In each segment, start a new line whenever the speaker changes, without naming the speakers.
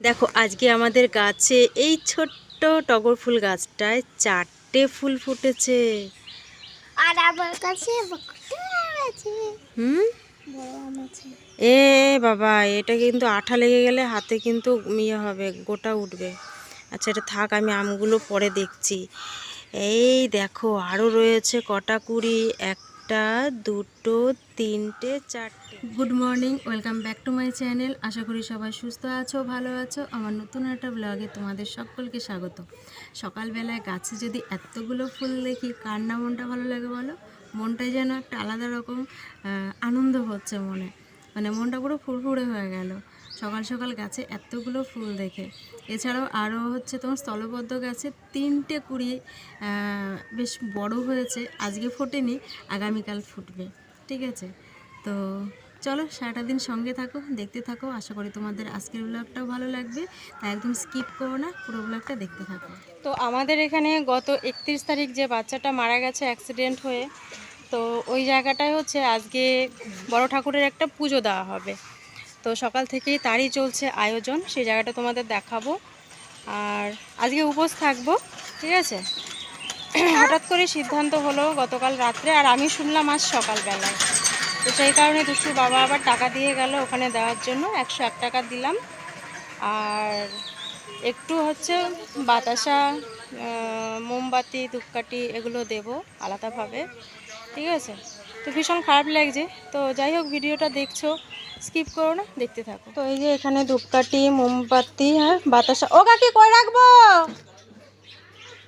দেখো আজকে আমাদের গাছে এই ছোট্ট টগর ফুল গাছটায় চারটে ফুল ফুটেছে।
আর আমার কাছে
হুম? এ বাবা এটা কিন্তু আঠা লেগে গেলে হাতে কিন্তু ইয়ে হবে গোটা উঠবে। আচ্ছা এটা থাক আমি আমগুলো পরে দেখছি। এই দেখো আরও রয়েছে কটা কুড়ি একটা দুটো তিনটে চারটে good morning welcome back to my channel আশা করি সবাই সুস্থ আছো, ভালো আছো। আমার নতুন একটা ব্লগে তোমাদের সকলকে স্বাগত। সকালবেলায় গাছে যদি এতগুলো ফুল দেখি, কার না মনটা ভালো লাগে বলো? মনটাই যেন একটা আলাদা রকম আনন্দ হচ্ছে মনে। মানে মনটা পুরো ফুরফুরে হয়ে গেল। সকাল সকাল গাছে এতগুলো ফুল দেখে। এছাড়াও আরও হচ্ছে তোমার স্থলবদ্ধ গাছে তিনটে কুড়ি বেশ বড় হয়েছে। আজকে ফোটেনি, আগামীকাল ফুটবে। ঠিক আছে? তো চলো সারাটা দিন সঙ্গে থাকো, দেখতে থাকো। আশা করি তোমাদের আজকের ব্লগটাও ভালো লাগবে। তাই একদম স্কিপ করো না, পুরো ব্লগটা দেখতে থাকো। তো আমাদের এখানে গত একত্রিশ তারিখ যে বাচ্চাটা মারা গেছে অ্যাক্সিডেন্ট হয়ে, তো ওই জায়গাটায় হচ্ছে আজকে বড় ঠাকুরের একটা পুজো দেওয়া হবে। তো সকাল থেকেই তারই চলছে আয়োজন, সেই জায়গাটা তোমাদের দেখাবো। আর আজকে উপোস থাকব, ঠিক আছে? হঠাৎ করে সিদ্ধান্ত হলো গতকাল রাত্রে, আর আমি শুনলাম আজ সকালবেলায়। তো সেই কারণে দুষ্টুর বাবা আবার টাকা দিয়ে গেল ওখানে দেওয়ার জন্য, একশো এক টাকা দিলাম। আর একটু হচ্ছে বাতাসা মোমবাতি, ধূপকাঠি এগুলো দেব আলাদাভাবে। ঠিক আছে? তো ভীষণ খারাপ লাগছে। তো যাই হোক, ভিডিওটা দেখছ, স্কিপ করো না, দেখতে থাকো। তো এই যে এখানে ধূপকাঠি, মোমবাতি আর বাতাসা। ও কাকি, কই রাখব?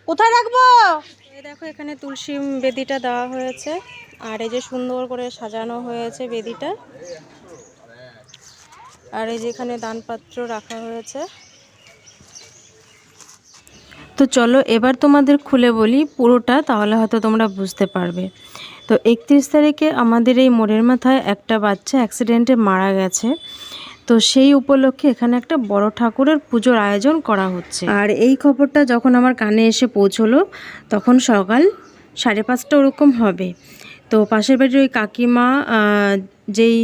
কোথায় রাখব? এই দেখো, এখানে তুলসী বেদিটা দেওয়া হয়েছে। আর এই যে সুন্দর করে সাজানো হয়েছে বেদিটা। আর এই যে এখানে দানপাত্র রাখা হয়েছে। তো চলো এবার তোমাদের খুলে বলি পুরোটা, তাহলে হয়তো তোমরা বুঝতে পারবে। তো একত্রিশ তারিখে আমাদের এই মোড়ের মাথায় একটা বাচ্চা অ্যাক্সিডেন্টে মারা গেছে। তো সেই উপলক্ষে এখানে একটা বড় ঠাকুরের পুজোর আয়োজন করা হচ্ছে। আর এই খবরটা যখন আমার কানে এসে পৌঁছলো, তখন সকাল সাড়ে পাঁচটা ওরকম হবে। তো পাশের বাড়ির ওই কাকিমা যেই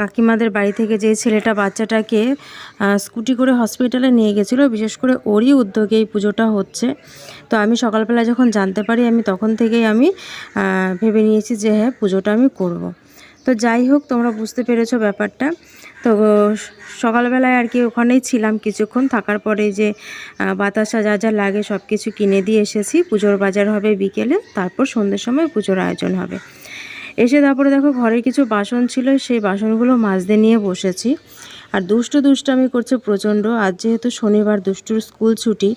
কাকিমাদের বাড়ি থেকে যেই ছেলেটা বাচ্চাটাকে স্কুটি করে হসপিটালে নিয়ে গেছিল, বিশেষ করে ওরই উদ্যোগে এই পুজোটা হচ্ছে তো আমি সকালবেলা যখন জানতে পারি, আমি তখন থেকেই আমি ভেবে নিয়েছি যে হ্যাঁ পুজোটা আমি করব। তো যাই হোক, তোমরা বুঝতে পেরেছ ব্যাপারটা তো সকালবেলায় আর কি ওখানেই ছিলাম কিছুক্ষণ। থাকার পরে যে বাতাসা যা যা লাগে সব কিছু কিনে দিয়ে এসেছি। পুজোর বাজার হবে বিকেলে, তারপর সন্ধ্যের সময় পুজোর আয়োজন হবে। এসে তারপরে দেখো ঘরে কিছু বাসন ছিল, সেই বাসনগুলো মাজতে নিয়ে বসেছি। আর দুষ্টু দুষ্টামি করছে প্রচণ্ড। আজ যেহেতু শনিবার দুষ্টুর স্কুল ছুটি,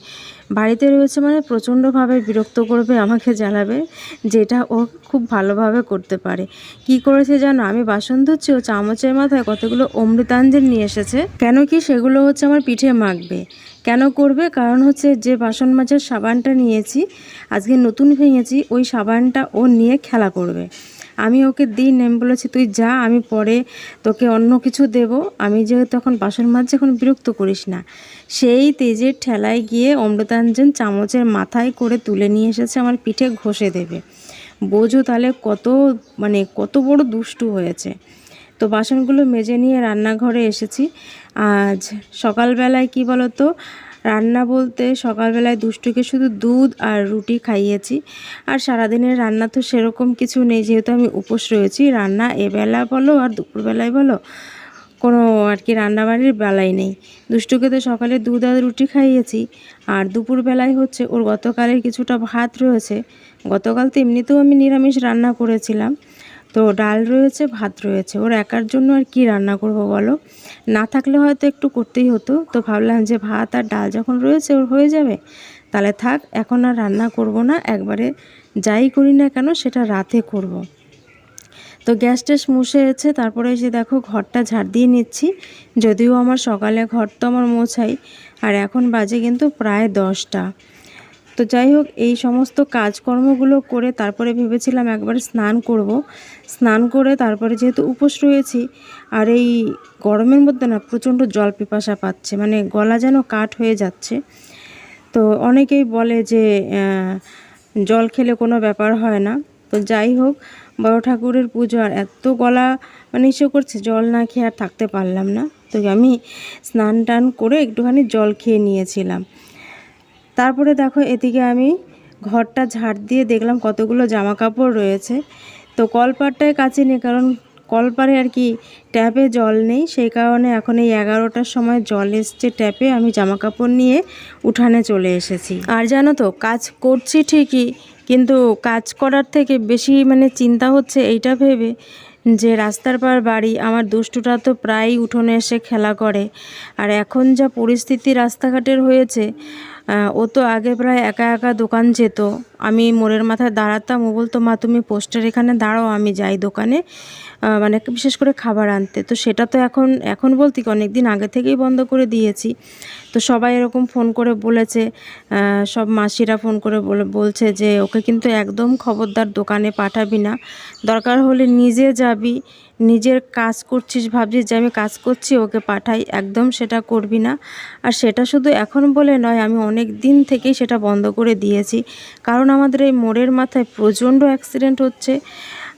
বাড়িতে রয়েছে মানে প্রচণ্ডভাবে বিরক্ত করবে, আমাকে জ্বালাবে যেটা ও খুব ভালোভাবে করতে পারে। কি করেছে জানো? আমি বাসন ধুচ্ছি ও চামচের মাথায় কতগুলো অমৃতাঞ্জল নিয়ে এসেছে। কেন কি সেগুলো হচ্ছে আমার পিঠে মাখবে। কেন করবে? কারণ হচ্ছে যে বাসন মাজার সাবানটা নিয়েছি, আজকে নতুন ভেঙেছি, ওই সাবানটা ও নিয়ে খেলা করবে। আমি ওকে দিই নেম বলেছি, তুই যা, আমি পরে তোকে অন্য কিছু দেব। আমি যেহেতু এখন বাসন মাঝে এখন বিরক্ত করিস না। সেই তেজের ঠেলায় গিয়ে অমৃতাঞ্জন চামচের মাথায় করে তুলে নিয়ে এসেছে, আমার পিঠে ঘষে দেবে। বোঝো তাহলে কত মানে কত বড় দুষ্টু হয়েছে। তো বাসনগুলো মেজে নিয়ে রান্নাঘরে এসেছি। আজ সকালবেলায় কি বলতো রান্না বলতে সকালবেলায় দুষ্টুকে শুধু দুধ আর রুটি খাইয়েছি। আর সারাদিনের রান্না তো সেরকম কিছু নেই, যেহেতু আমি উপোস রয়েছি। রান্না এবেলা বলো আর দুপুরবেলায় বলো, কোনো আর কি রান্নাবাড়ির বেলায় নেই। দুষ্টুকে তো সকালে দুধ আর রুটি খাইয়েছি। আর দুপুরবেলায় হচ্ছে ওর গতকালের কিছুটা ভাত রয়েছে। গতকাল তো এমনিতেও আমি নিরামিষ রান্না করেছিলাম। তো ডাল রয়েছে, ভাত রয়েছে। ওর একার জন্য আর কি রান্না করব বলো? না থাকলে হয়তো একটু করতেই হতো। তো ভাবলাম যে ভাত আর ডাল যখন রয়েছে, ওর হয়ে যাবে। তাহলে থাক, এখন আর রান্না করব না। একবারে যাই করি না কেন, সেটা রাতে করব। তো গ্যাস ট্যাস এসে তারপরে এসে দেখো, ঘরটা ঝাড় দিয়ে নিচ্ছি। যদিও আমার সকালে ঘর তো আমার মোছাই। আর এখন বাজে কিন্তু প্রায় দশটা। তো যাই হোক, এই সমস্ত কাজকর্মগুলো করে তারপরে ভেবেছিলাম একবার স্নান করব। স্নান করে তারপরে যেহেতু উপোস রয়েছি, আর এই গরমের মধ্যে না প্রচণ্ড জল পিপাসা পাচ্ছে মানে গলা যেন কাঠ হয়ে যাচ্ছে। তো অনেকেই বলে যে জল খেলে কোনো ব্যাপার হয় না। তো যাই হোক বড় ঠাকুরের পুজো আর এত গলা মানে ইসে করছে জল না খেয়ে আর থাকতে পারলাম না। তো আমি স্নান টান করে একটুখানি জল খেয়ে নিয়েছিলাম। তারপরে দেখো এদিকে আমি ঘরটা ঝাড় দিয়ে দেখলাম কতগুলো জামা কাপড় রয়েছে। তো কলপারটায় কাছে নেই, কারণ কলপারে আর কি ট্যাপে জল নেই, সেই কারণে এখন এই এগারোটার সময় জল এসছে ট্যাপে, আমি জামা কাপড় নিয়ে উঠানে চলে এসেছি। আর জানো তো, কাজ করছি ঠিকই, কিন্তু কাজ করার থেকে বেশি মানে চিন্তা হচ্ছে এইটা ভেবে যে রাস্তার পার বাড়ি আমার দুষ্টুটা তো প্রায়ই উঠোনে এসে খেলা করে। আর এখন যা পরিস্থিতি রাস্তাঘাটের হয়েছে ও তো আগে প্রায় একা একা দোকান যেত। আমি মোড়ের মাথায় দাঁড়াতাম, ও বলতো, মা, তুমি পোস্টার এখানে দাঁড়াও, আমি যাই দোকানে মানে বিশেষ করে খাবার আনতে। তো সেটা তো এখন এখন বলতে অনেক দিন আগে থেকেই বন্ধ করে দিয়েছি। তো সবাই এরকম ফোন করে বলেছে সব মাসিরা ফোন করে বলে, বলছে যে, ওকে কিন্তু একদম খবরদার দোকানে পাঠাবি না। দরকার হলে নিজে যাবি নিজের কাজ করছিস, ভাবছিস যে আমি কাজ করছি, ওকে পাঠাই। একদম সেটা করবি না। আর সেটা শুধু এখন বলে নয়, আমি অনেক দিন থেকেই সেটা বন্ধ করে দিয়েছি। কারণ আমাদের এই মোড়ের মাথায় প্রচণ্ড অ্যাক্সিডেন্ট হচ্ছে।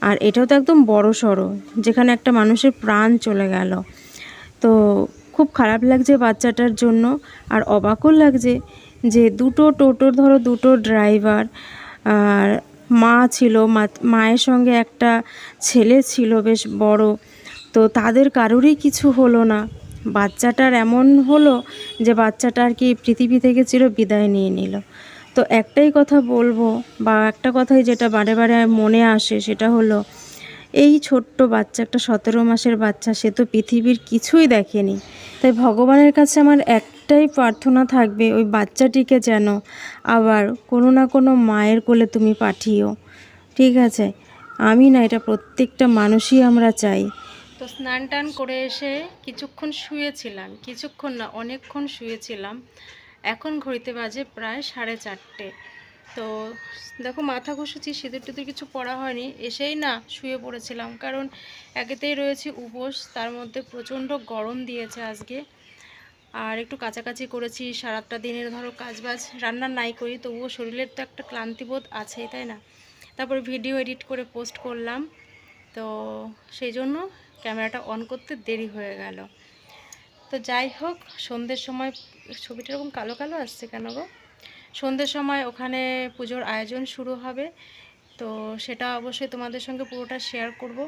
আর এটাও তো একদম বড় সড়ো, যেখানে একটা মানুষের প্রাণ চলে গেল। তো খুব খারাপ লাগছে বাচ্চাটার জন্য। আর অবাকও লাগছে যে দুটো টোটোর, ধরো দুটো ড্রাইভার আর মা ছিল মায়ের সঙ্গে একটা ছেলে ছিল বেশ বড়। তো তাদের কারোরই কিছু হলো না। বাচ্চাটার এমন হলো যে বাচ্চাটা আর কি পৃথিবী থেকে চির বিদায় নিয়ে নিল। তো একটাই কথা বলব বা একটা কথাই যেটা বারে বারে মনে আসে সেটা হলো, এই ছোট্ট বাচ্চা, একটা সতেরো মাসের বাচ্চা, সে তো পৃথিবীর কিছুই দেখেনি। তাই ভগবানের কাছে আমার একটাই প্রার্থনা থাকবে ওই বাচ্চাটিকে যেন। আবার কোনো না কোনো মায়ের কোলে তুমি পাঠিও। ঠিক আছে? আমি না, এটা প্রত্যেকটা মানুষই আমরা চাই। তো স্নান টান করে এসে কিছুক্ষণ শুয়েছিলাম। কিছুক্ষণ না, অনেকক্ষণ শুয়েছিলাম। এখন ঘড়িতে বাজে প্রায় সাড়ে চারটে। তো দেখো, মাথা ঘষেছি, সিঁদুর টিঁদুর কিছু পড়া হয়নি। এসেই না শুয়ে পড়েছিলাম। কারণ একেতেই রয়েছে উপোস, তার মধ্যে প্রচণ্ড গরম দিয়েছে আজকে। আর একটু কাছাকাছি করেছি, সারাটা দিনের ধরো কাজবাজ, রান্না নাই করি, তবুও শরীরের তো একটা ক্লান্তিবোধ আছেই, তাই না? তারপরে ভিডিও এডিট করে পোস্ট করলাম, তো সেই জন্য ক্যামেরাটা অন করতে দেরি হয়ে গেল। তো যাই হোক, সন্ধ্যের সময় ছবিটা এরকম কালো কালো আসছে কেন গো? সন্ধ্যের সময় ওখানে পুজোর আয়োজন শুরু হবে, তো সেটা অবশ্যই তোমাদের সঙ্গে পুরোটা শেয়ার করব।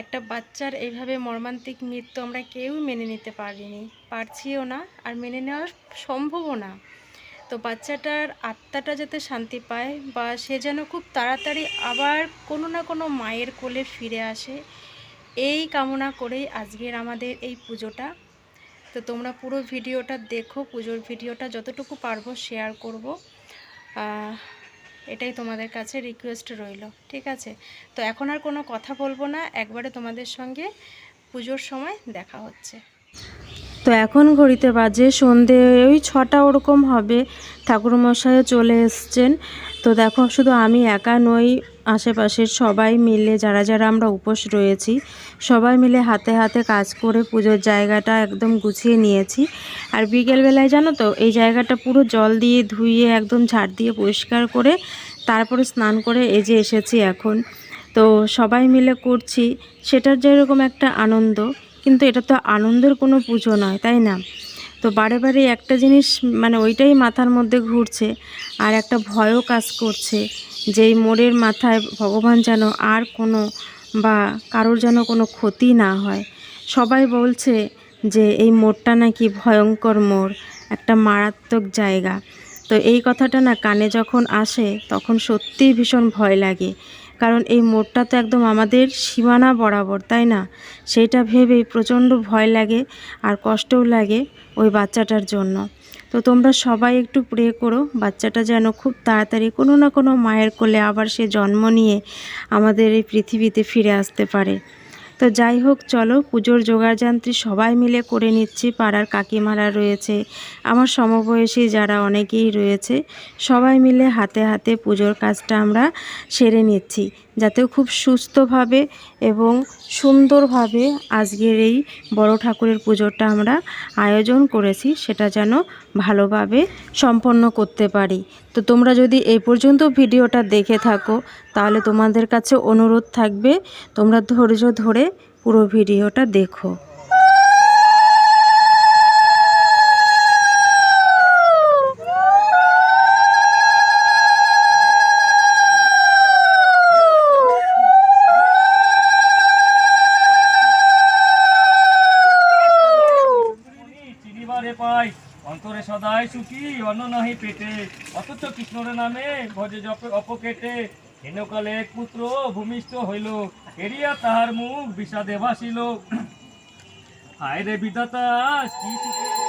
একটা বাচ্চার এইভাবে মর্মান্তিক মৃত্যু আমরা কেউই মেনে নিতে পারিনি। পারছিও না আর মেনে নেওয়া সম্ভবও না। তো বাচ্চাটার আত্মাটা যাতে শান্তি পায় বা সে যেন খুব তাড়াতাড়ি আবার কোনো না কোনো মায়ের কোলে ফিরে আসে, এই কামনা করেই আজকের আমাদের এই পুজোটা। তো তোমরা পুরো ভিডিওটা দেখো, পুজোর ভিডিওটা যতটুকু পারব শেয়ার করব। এটাই তোমাদের কাছে রিকোয়েস্ট রইল, ঠিক আছে? তো এখন আর কোনো কথা বলব না, একবারে তোমাদের সঙ্গে পুজোর সময় দেখা হচ্ছে। তো এখন ঘড়িতে বাজে সন্ধে, ওই ছটা ওরকম হবে। ঠাকুরমশাইও চলে এসছেন। তো দেখো, শুধু আমি একা নই, আশেপাশের সবাই মিলে, যারা যারা আমরা উপোস রয়েছি, সবাই মিলে হাতে হাতে কাজ করে পুজোর জায়গাটা একদম গুছিয়ে নিয়েছি। আর বিকেলবেলায় জানো তো, এই জায়গাটা পুরো জল দিয়ে ধুইয়ে একদম ঝাড় দিয়ে পরিষ্কার করে, তারপরে স্নান করে এই যে এসেছি এখন। তো সবাই মিলে করছি, সেটার যেরকম একটা আনন্দ। কিন্তু এটা তো আনন্দের কোনো পুজো নয়, তাই না? তো বারে বারে একটা জিনিস মানে ওইটাই মাথার মধ্যে ঘুরছে, আর একটা ভয়ও কাজ করছে যে এই মোড়ের মাথায় ভগবান যেন আর কোনো বা কারোর যেন কোনো ক্ষতি না হয়। সবাই বলছে যে এই মোড়টা নাকি ভয়ঙ্কর মোড়, একটা মারাত্মক জায়গা। তো এই কথাটা না কানে যখন আসে, তখন সত্যিই ভীষণ ভয় লাগে। কারণ এই মোড়টা তো একদম আমাদের সীমানা বরাবর, তাই না? সেটা ভেবেই প্রচণ্ড ভয় লাগে আর কষ্টও লাগে ওই বাচ্চাটার জন্য। তো তোমরা সবাই একটু প্রে করো, বাচ্চাটা যেন খুব তাড়াতাড়ি কোনো না কোনো মায়ের কোলে আবার সে জন্ম নিয়ে আমাদের এই পৃথিবীতে ফিরে আসতে পারে। তো যাই হোক, চলো পুজোর জোগাড়যন্ত্রী সবাই মিলে করে নিচ্ছি, পাড়ার কাকিমারা রয়েছে, আমার সমবয়সী যারা অনেকেই রয়েছে, সবাই মিলে হাতে হাতে পুজোর কাজটা আমরা সেরে নিচ্ছি। যাতে খুব সুস্থভাবে এবং সুন্দরভাবে আজকের এই বড় ঠাকুরের পুজোটা আমরা আয়োজন করেছি, সেটা যেন ভালোভাবে সম্পন্ন করতে পারি। তো তোমরা যদি এই পর্যন্ত ভিডিওটা দেখে থাকো, তাহলে তোমাদের কাছে অনুরোধ থাকবে, তোমরা ধৈর্য ধরে পুরো ভিডিওটা দেখো।
সদাই সুখী, অন্ন নাহি পেটে। অথচ কৃষ্ণর নামে ভজে অপকেটে। হেনকালে এক পুত্র ভূমিষ্ঠ হইল এরিয়া তাহার মুখ বিষাদে ভাসিল। হায় রে বিধাতা, কি সুখে।